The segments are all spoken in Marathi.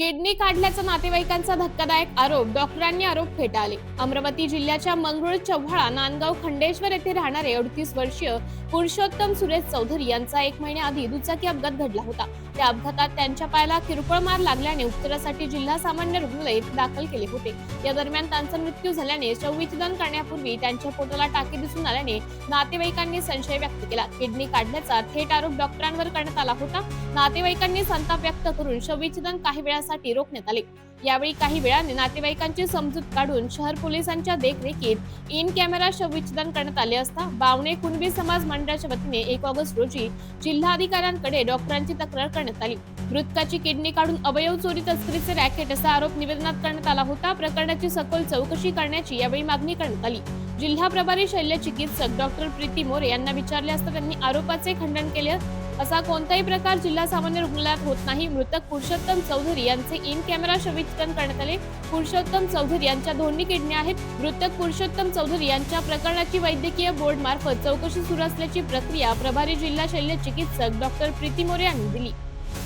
किडनी काढल्याचा नातेवाईकांचा धक्कादायक आरोप डॉक्टरांनी आरोप फेटाळले. अमरावती जिल्ह्याच्या मंगरुळ चव्हाळा नांदगाव खंडेश्वर येथे राहणारे अडतीस वर्षीय पुरुषोत्तम सुरेश चौधरी यांचा एक महिन्याआधी दुचाकी अपघात घडला होता. त्या अपघातात त्यांच्या पायाला किरकोळ मार लागल्याने उपचारासाठी जिल्हा सामान्य रुग्णालयात दाखल केले होते. या दरम्यान त्यांचा मृत्यू झाल्याने शवविच्छेदन करण्यापूर्वी त्यांच्या पोटाला टाके दिसून आल्याने नातेवाईकांनी संशय व्यक्त केला. किडनी काढण्याचा थेट आरोप डॉक्टरांवर करण्यात आला होता. नातेवाईकांनी संताप व्यक्त करून शवविच्छेदन काही वेळा करण्यासाठी रोखण्यात आले. यावेळी काही वेळाने नातेवाईकांची समजूत काढून शहर पोलिसांच्या देखरेखीत इन कॅमेरा शवविच्छेदन करण्यात आले असता बावणे कुणबी समाज मंडळाच्या वतीने एक ऑगस्ट रोजी जिल्हाधिकाऱ्यांकडे डॉक्टरांची तक्रार करण्यात आली. मृतकाची किडनी काढून अवयव चोरी तस्करीचे रॅकेट असा आरोप निवेदनात करण्यात आला होता. प्रकरणाची सखोल चौकशी करण्याची यावेळी मागणी करण्यात आली. जिल्हा प्रभारी शल्य चिकित्सक डॉक्टर प्रीती मोरे यांना विचारले असता त्यांनी आरोपाचे खंडन केले असा कोणताही प्रकार जिल्हा सामान्य रुग्णालयात होत नाही. मृतक पुरुषोत्तम चौधरी यांचे इन कॅमेरा शविच्छेदन करण्यात आले. पुरुषोत्तम चौधरी यांच्या दोन्ही किडण्या आहेत. मृतक पुरुषोत्तम चौधरी यांच्या प्रकरणाची वैद्यकीय बोर्ड मार्फत चौकशी सुरू असल्याची प्रक्रिया प्रभारी जिल्हा शल्य चिकित्सक डॉक्टर प्रीती मोरे यांनी दिली.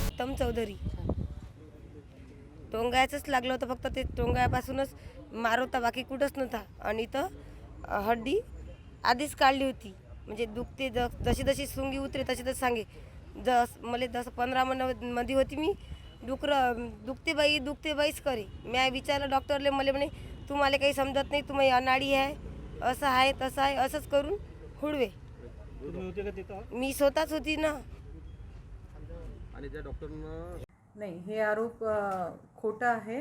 उत्तम चौधरी. टोंगायचंच लागलं होतं फक्त ते टोंगायापासूनच मार होता बाकी कुठंच नव्हता. आणि इथं हड्डी आधीच काढली होती. म्हणजे दुखते ज जशी जशी सुंगी उतरे तशी तशी सांगे. जस मला जसं पंधरा मनमध्ये होती मी डुकरं दुखते बाई दुखते बाईच करे मी विचारलं डॉक्टरले मला म्हणे तुम्हाला काही समजत नाही तुम्ही अनाडी आहे असं आहे तसं आहे असंच करून हुडवे. तुम्ही होते का तिथं? मी स्वतःच होती ना. आणि त्या डॉक्टरनं नाही हे आरोप खोटा आहे.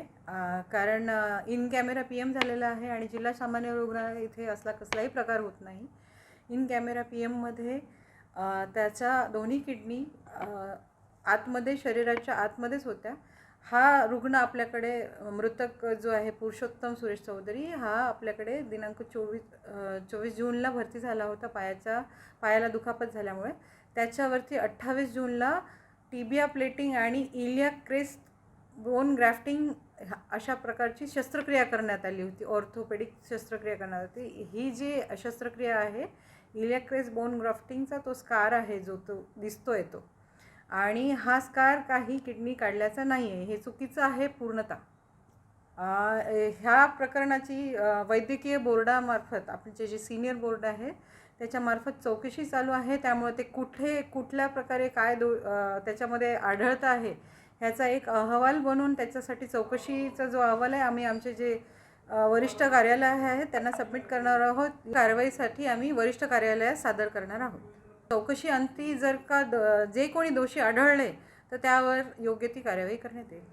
कारण इन कॅमेरा पी एम झालेला आहे आणि जिल्हा सामान्य रुग्णालय इथे असला कसलाही प्रकार होत नाही. इन कॅमेरा पी एममध्ये त्याच्या दोन्ही किडनी आतमध्ये शरीराच्या आतमध्येच होत्या. हा रुग्ण आपल्याकडे मृतक जो आहे पुरुषोत्तम सुरेश चौधरी हा आपल्याकडे दिनांक चोवीस चोवीस जूनला भरती झाला होता पायाचा पायाला दुखापत झाल्यामुळे. त्याच्यावरती अठ्ठावीस जूनला टीबिया प्लेटिंग आणि इलिया क्रेस्ट बोन ग्राफ्टिंग अशा प्रकारची शस्त्रक्रिया करण्यात आली होती. ऑर्थोपेडिक शस्त्रक्रिया करण्यात होती. ही जी शस्त्रक्रिया आहे इलेक्ट्रेस बोन ग्राफ्टिंगचा तो स्कार आहे जो तो दिसतो तो. आणि हा स्कार काही किडनी काढल्याचा नाही आहे हे चुकीचं आहे पूर्णतः. ह्या प्रकरणाची वैद्यकीय बोर्डामार्फत आपले जे सिनियर बोर्ड आहे त्याच्यामार्फत चौकशी चालू आहे. त्यामुळे ते कुठे कुठल्या प्रकारे काय दो त्याच्यामध्ये आढळतं आहे ह्याचा एक अहवाल बनवून त्याच्यासाठी चौकशीचा जो अहवाल आहे आम्ही आमचे जे वरिष्ठ कार्यालय आहे त्यांना सबमिट करणार आहोत. कारवाईसाठी आम्ही वरिष्ठ कार्यालयात सादर करणार आहोत. चौकशी अंती जर का द जे कोणी दोषी आढळले तर त्यावर योग्य ती कार्यवाही करण्यात येईल.